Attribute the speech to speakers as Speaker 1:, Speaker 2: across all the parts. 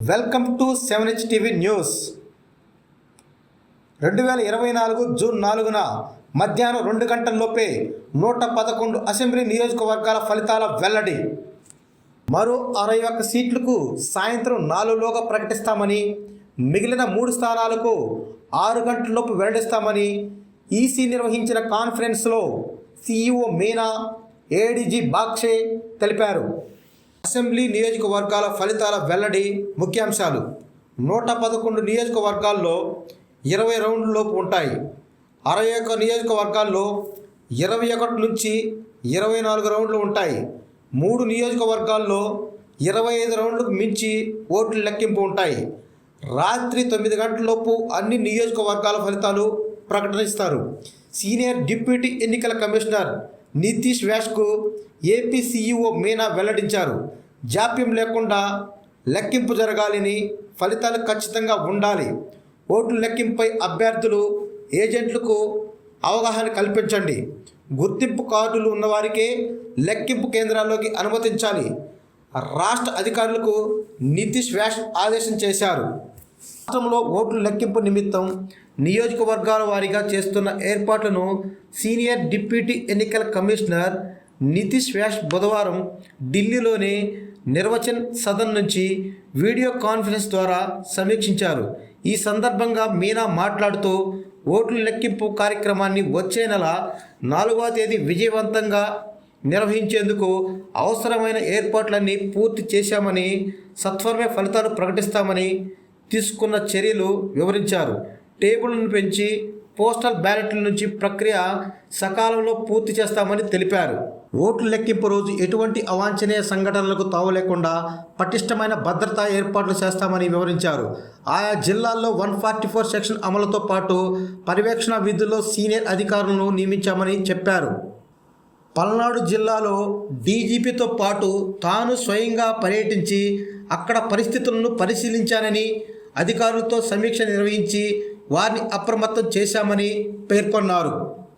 Speaker 1: Welcome to seven H TV news. రెండు వేల ఇరవై నాలుగు జూన్ నాలుగున మధ్యాహ్నం రెండు గంటల్లోపే నూట పదకొండు అసెంబ్లీ నియోజకవర్గాల ఫలితాల వెల్లడి. మరో అరవై ఒక్క సీట్లకు సాయంత్రం నాలుగులోగా ప్రకటిస్తామని మిగిలిన మూడు స్థానాలకు ఆరు గంటలలోపు వెల్లడిస్తామని ఈసీ నిర్వహించిన కాన్ఫరెన్స్లో సీఈఓ మీనా ఏడీజీ బాక్షే తెలిపారు. అసెంబ్లీ నియోజకవర్గాల ఫలితాల వెల్లడి ముఖ్యాంశాలు. నూట పదకొండు నియోజకవర్గాల్లో ఇరవై రౌండ్లలోపు ఉంటాయి. అరవై ఒక్క నియోజకవర్గాల్లో ఇరవై ఒకటి నుంచి ఇరవై నాలుగు రౌండ్లు ఉంటాయి. మూడు నియోజకవర్గాల్లో ఇరవై ఐదు రౌండ్లకు మించి ఓట్లు లెక్కింపు ఉంటాయి. రాత్రి తొమ్మిది గంటలలోపు అన్ని నియోజకవర్గాల ఫలితాలు ప్రకటిస్తారు సీనియర్ డిప్యూటీ ఎన్నికల కమిషనర్ నితీష్ వ్యాష్కు ఏపీ సీఈఓ మీనా వెల్లడించారు. జాప్యం లేకుండా లెక్కింపు జరగాలని ఫలితాలు ఖచ్చితంగా ఉండాలి. ఓట్లు లెక్కింపై అభ్యర్థులు ఏజెంట్లకు అవగాహన కల్పించండి. గుర్తింపు కార్డులు ఉన్నవారికే లెక్కింపు కేంద్రాల్లోకి అనుమతించాలి. రాష్ట్ర అధికారులకు నితీష్ వ్యాష్ ఆదేశం చేశారు. రాష్ట్రంలో ఓట్లు లెక్కింపు నిమిత్తం నియోజకవర్గాల వారీగా చేస్తున్న ఏర్పాట్లను సీనియర్ డిప్యూటీ ఎన్నికల కమిషనర్ నితీష్ వ్యాష్ బుధవారం ఢిల్లీలోని నిర్వచన్ సదన్ నుంచి వీడియో కాన్ఫరెన్స్ ద్వారా సమీక్షించారు. ఈ సందర్భంగా మీనా మాట్లాడుతూ ఓట్ల లెక్కింపు కార్యక్రమాన్ని వచ్చే నెల నాలుగవ తేదీ విజయవంతంగా నిర్వహించేందుకు అవసరమైన ఏర్పాట్లన్నీ పూర్తి చేశామని సత్వరమే ఫలితాలు ప్రకటిస్తామని తీసుకున్న చర్యలు వివరించారు. టేబుల్ను పెంచి పోస్టల్ బ్యాలెట్ల నుంచి ప్రక్రియ సకాలంలో పూర్తి చేస్తామని తెలిపారు. ఓట్లు లెక్కింపు రోజు ఎటువంటి అవాంఛనీయ సంఘటనలకు తావు లేకుండా పటిష్టమైన భద్రతా ఏర్పాట్లు చేస్తామని వివరించారు. ఆయా జిల్లాల్లో వన్ ఫార్టీ ఫోర్ సెక్షన్ అమలుతో పాటు పర్యవేక్షణ విధుల్లో సీనియర్ అధికారులను నియమించామని చెప్పారు. పల్నాడు జిల్లాలో డీజీపీతో పాటు తాను స్వయంగా పర్యటించి అక్కడ పరిస్థితులను పరిశీలించానని అధికారులతో సమీక్ష నిర్వహించి వారిని అప్రమత్తం చేశామని పేర్కొన్నారు.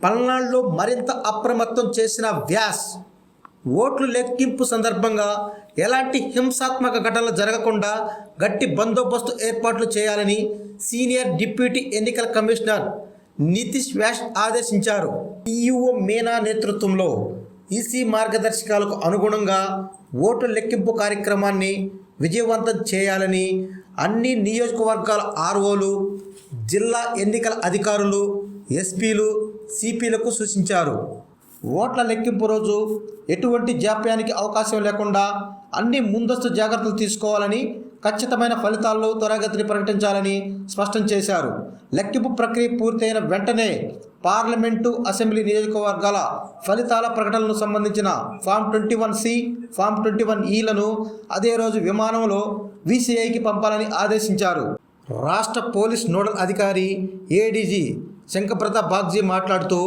Speaker 1: పల్నాడులో మరింత అప్రమత్తం చేసిన వ్యాస్ ఓట్లు లెక్కింపు సందర్భంగా ఎలాంటి హింసాత్మక ఘటనలు జరగకుండా గట్టి బందోబస్తు ఏర్పాట్లు చేయాలని సీనియర్ డిప్యూటీ ఎన్నికల కమిషనర్ నితీష్ వ్యాస్ ఆదేశించారు. ఈఓ మీనా నేతృత్వంలో ఈసీ మార్గదర్శకాలకు అనుగుణంగా ఓటు లెక్కింపు కార్యక్రమాన్ని విజయవంతం చేయాలని అన్ని నియోజకవర్గాల ఆర్ఓలు జిల్లా ఎన్నికల అధికారులు ఎస్పీలు సిపిలకు సూచించారు. ఓట్ల లెక్కింపు రోజు ఎటువంటి జాప్యానికి అవకాశం లేకుండా అన్ని ముందస్తు జాగ్రత్తలు తీసుకోవాలని ఖచ్చితమైన ఫలితాల్లో త్వరగతిని ప్రకటించాలని స్పష్టం చేశారు. లెక్కింపు ప్రక్రియ పూర్తయిన వెంటనే పార్లమెంటు అసెంబ్లీ నియోజకవర్గాల ఫలితాల ప్రకటనలకు సంబంధించిన form twenty one C form twenty one ఈలను అదే రోజు విమానంలో వీసీఐకి పంపాలని ఆదేశించారు. రాష్ట్ర పోలీస్ నోడల్ అధికారి ఏడీజీ శంకప్రతాప్ బాగ్జీ మాట్లాడుతూ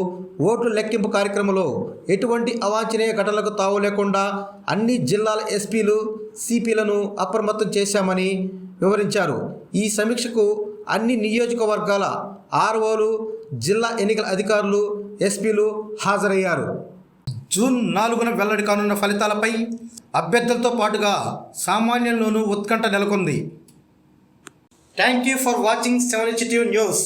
Speaker 1: ఓట్లు లెక్కింపు కార్యక్రమంలో ఎటువంటి అవాంఛనీయ ఘటనలకు తావు లేకుండా అన్ని జిల్లాల ఎస్పీలు సిపిలను అప్రమత్తం చేశామని వివరించారు. ఈ సమీక్షకు అన్ని నియోజకవర్గాల ఆర్ఓలు జిల్లా ఎన్నికల అధికారులు ఎస్పీలు హాజరయ్యారు. జూన్ నాలుగున వెల్లడి కానున్న ఫలితాలపై అభ్యర్థులతో పాటుగా సామాన్యంలోనూ ఉత్కంఠ నెలకొంది. Thank you for watching seven news